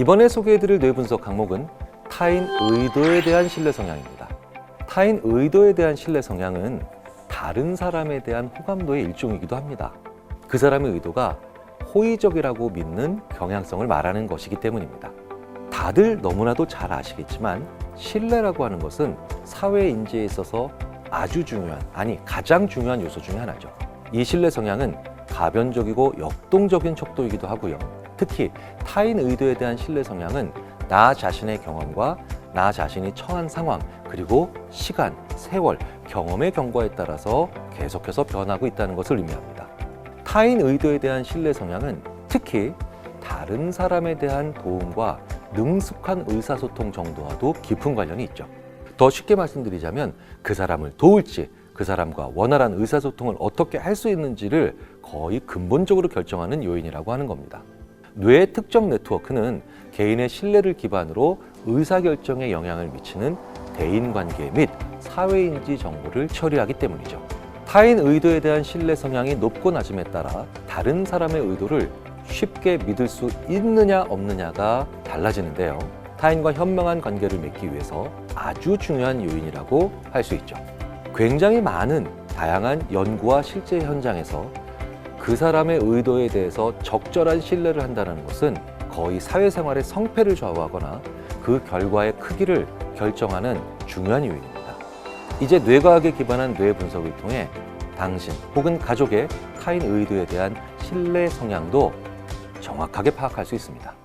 이번에 소개해드릴 뇌 분석 항목은 타인 의도에 대한 신뢰 성향입니다. 타인 의도에 대한 신뢰 성향은 다른 사람에 대한 호감도의 일종이기도 합니다. 그 사람의 의도가 호의적이라고 믿는 경향성을 말하는 것이기 때문입니다. 다들 너무나도 잘 아시겠지만 신뢰라고 하는 것은 사회 인지에 있어서 아주 중요한, 아니 가장 중요한 요소 중에 하나죠. 이 신뢰 성향은 가변적이고 역동적인 척도이기도 하고요. 특히 타인 의도에 대한 신뢰 성향은 나 자신의 경험과 나 자신이 처한 상황, 그리고 시간, 세월, 경험의 경과에 따라서 계속해서 변하고 있다는 것을 의미합니다. 타인 의도에 대한 신뢰 성향은 특히 다른 사람에 대한 도움과 능숙한 의사소통 정도와도 깊은 관련이 있죠. 더 쉽게 말씀드리자면 그 사람을 도울지 그 사람과 원활한 의사소통을 어떻게 할 수 있는지를 거의 근본적으로 결정하는 요인이라고 하는 겁니다. 뇌의 특정 네트워크는 개인의 신뢰를 기반으로 의사결정에 영향을 미치는 대인관계 및 사회인지 정보를 처리하기 때문이죠. 타인 의도에 대한 신뢰 성향이 높고 낮음에 따라 다른 사람의 의도를 쉽게 믿을 수 있느냐 없느냐가 달라지는데요. 타인과 현명한 관계를 맺기 위해서 아주 중요한 요인이라고 할 수 있죠. 굉장히 많은 다양한 연구와 실제 현장에서 그 사람의 의도에 대해서 적절한 신뢰를 한다는 것은 거의 사회생활의 성패를 좌우하거나 그 결과의 크기를 결정하는 중요한 요인입니다. 이제 뇌과학에 기반한 뇌 분석을 통해 당신 혹은 가족의 타인 의도에 대한 신뢰 성향도 정확하게 파악할 수 있습니다.